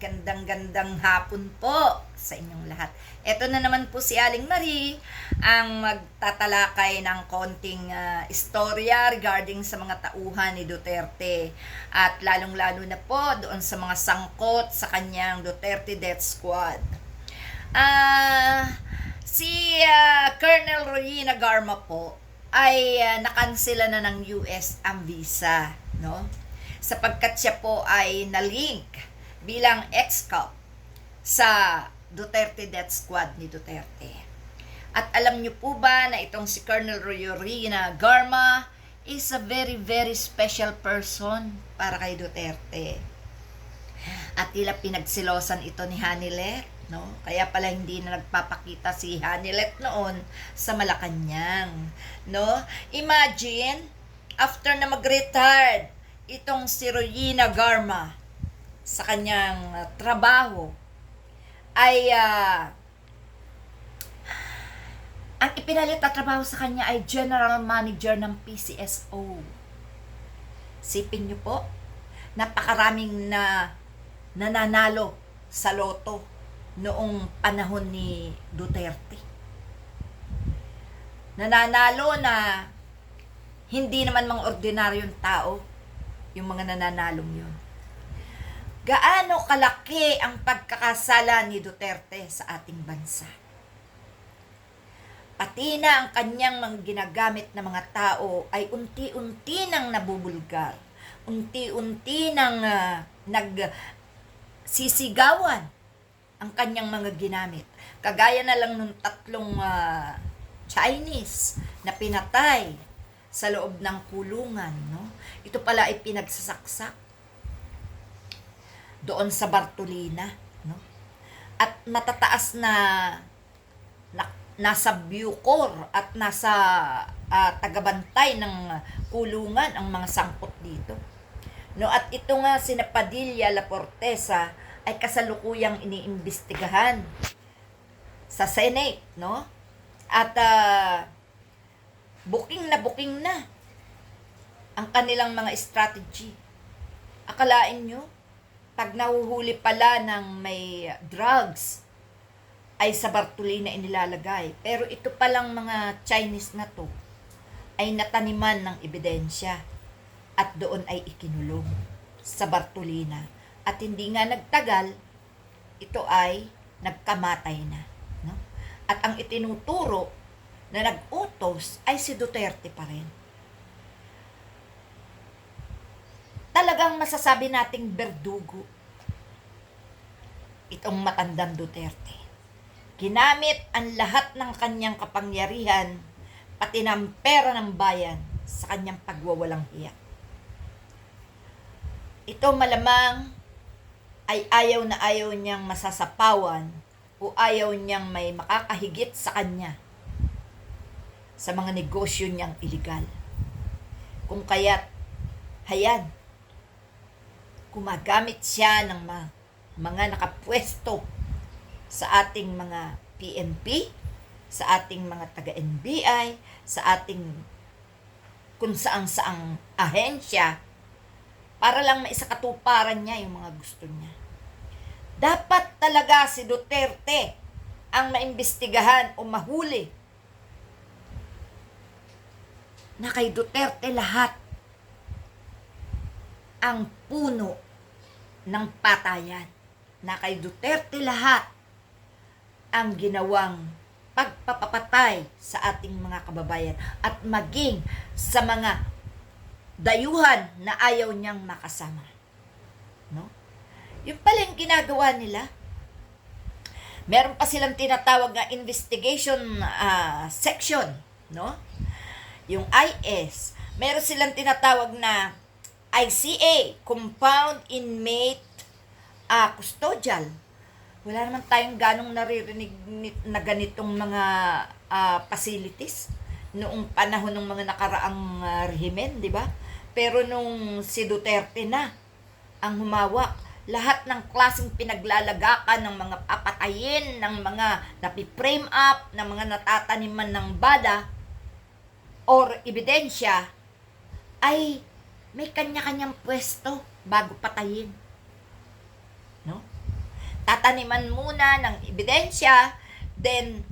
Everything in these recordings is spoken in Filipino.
Gandang-gandang hapon po sa inyong lahat. Ito na naman po si Aling Marie ang magtatalakay ng konting ah, istorya regarding sa mga tauhan ni Duterte at lalong-lalo na po doon sa mga sangkot sa kanyang Duterte Death Squad. Ah, si ah, Colonel Royina Garma po ay uh, nakansela na ng US ang visa, no? Sapagkat siya po ay na-link bilang ex-cop sa Duterte Death Squad ni Duterte. At alam niyo po ba na itong si Colonel Royorina Garma is a very very special person para kay Duterte. At tila pinagsilosan ito ni Hanilet, no? Kaya pala hindi na nagpapakita si Hanilet noon sa Malacanang, no? Imagine, after na mag-retired, itong si Royina Garma sa kanyang uh, trabaho ay ah, ang ipinalit na trabaho sa kanya ay General Manager ng PCSO. Sipin niyo po, napakaraming na nananalo sa loto noong panahon ni Duterte. Nananalo na hindi naman mga ordinaryong tao yung mga nananalong yun. Gaano kalaki ang pagkakasala ni Duterte sa ating bansa? Pati na ang kanyang mga ginagamit na mga tao ay unti-unti nang nabubulgar. Unti-unti nang ah, nag sisigawan ang kanyang mga ginamit. Kagaya na lang nung tatlong ah, Chinese na pinatay sa loob ng kulungan, no? Ito pala ay pinagsasaksak doon sa Bartolina, no? At matataas na, na nasa Bucor at nasa ah, tagabantay ng kulungan ang mga sangkot dito. No, at ito nga si Padilla La Portesa ay kasalukuyang iniimbestigahan sa Senate, no? At ah, booking na booking na ang kanilang mga strategy. Akalain nyo, pag nahuhuli pala ng may drugs, ay sa Bartolina inilalagay. Pero ito palang mga Chinese na to, ay nataniman ng ebidensya at doon ay ikinulong sa Bartolina. At hindi nga nagtagal, ito ay nagkamatay na. No? At ang itinuturo na nag-utos ay si Duterte pa rin. Talagang masasabi nating berdugo itong matandang Duterte. Ginamit ang lahat ng kanyang kapangyarihan, pati ng pera ng bayan, sa kanyang pagwawalang hiya. Ito malamang ay ayaw na ayaw niyang masasapawan o ayaw niyang may makakahigit sa kanya sa mga negosyo niyang iligal. Kung kaya't, hayan, gumagamit siya ng mga, mga nakapwesto sa ating mga PNP, sa ating mga taga-NBI, sa ating kung saang-saang ahensya, para lang maisakatuparan niya yung mga gusto niya. Dapat talaga si Duterte ang maimbestigahan o mahuli na kay Duterte lahat ang puno ng patayan. Na kay Duterte lahat ang ginawang pagpapapatay sa ating mga kababayan at maging sa mga dayuhan na ayaw niyang makasama. No? Yung pala yung ginagawa nila. Meron pa silang tinatawag na investigation ah, section, no? Yung IS. Meron silang tinatawag na ICA, Compound Inmate ah, Custodial. Wala naman tayong ganong naririnig ni- na ganitong mga ah, facilities noong panahon ng mga nakaraang ah, rehimen, di ba? Pero nung si Duterte na ang humawak, lahat ng klaseng pinaglalagakan ng mga papatayin, ng mga napiprame up, ng mga natataniman ng bala or ebidensya, ay may kanya-kanyang pwesto bago patayin. No? tataniman muna ng ebidensya, then,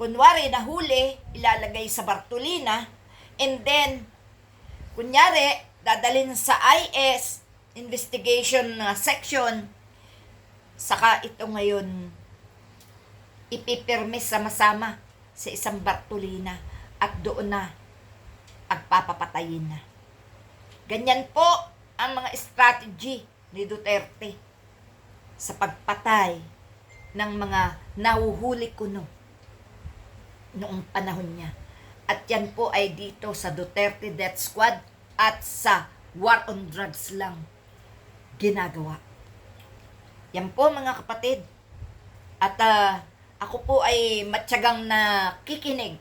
kunwari, nahuli, ilalagay sa Bartolina, and then, kunyari, dadalhin sa IS, investigation uh, section, saka ito ngayon, ipipirme sama-sama sa isang Bartolina at doon na agpapapatayin na. Ganyan po ang mga strategy ni Duterte sa pagpatay ng mga nahuhuli kuno noong panahon niya. At yan po ay dito sa Duterte Death Squad at sa War on Drugs lang ginagawa. Yan po mga kapatid. At ah, ako po ay matyagang nakikinig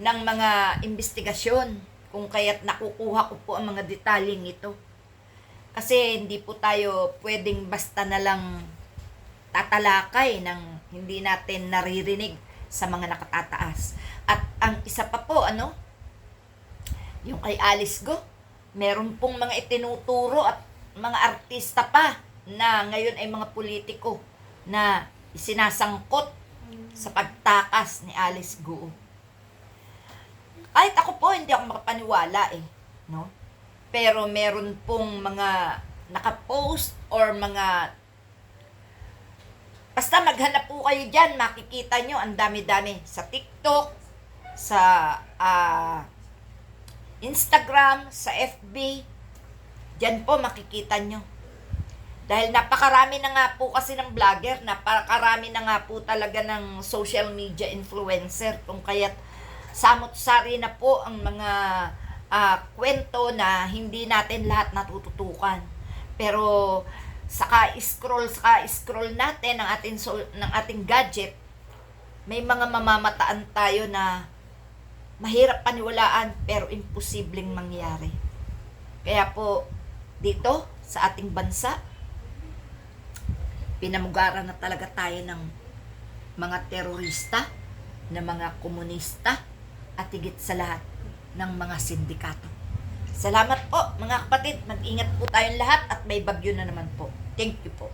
ng mga investigasyon kung kaya't nakukuha ko po ang mga detalyeng ito. Kasi hindi po tayo pwedeng basta na lang tatalakay ng hindi natin naririnig sa mga nakatataas. At ang isa pa po, ano, yung kay Alice Go, meron pong mga itinuturo at mga artista pa na ngayon ay mga politiko na sinasangkot sa pagtakas ni Alice Go. Kahit ako po, hindi ako makapaniwala eh. No? Pero meron pong mga nakapost or mga Basta maghanap po kayo dyan, makikita nyo ang dami-dami sa TikTok, sa ah, Instagram, sa FB. Dyan po makikita nyo. Dahil napakarami na nga po kasi ng vlogger, napakarami na nga po talaga ng social media influencer kung kaya't samot-sari na po ang mga ah, kwento na hindi natin lahat natututukan. Pero saka scroll saka scroll natin ng ating so, ng ating gadget may mga mamamataan tayo na mahirap paniwalaan pero imposibleng mangyari. Kaya po dito sa ating bansa pinamugaran na talaga tayo ng mga terorista, ng mga komunista at higit sa lahat ng mga sindikato. Salamat po mga kapatid. Mag-ingat po tayong lahat at may bagyo na naman po. Thank you po.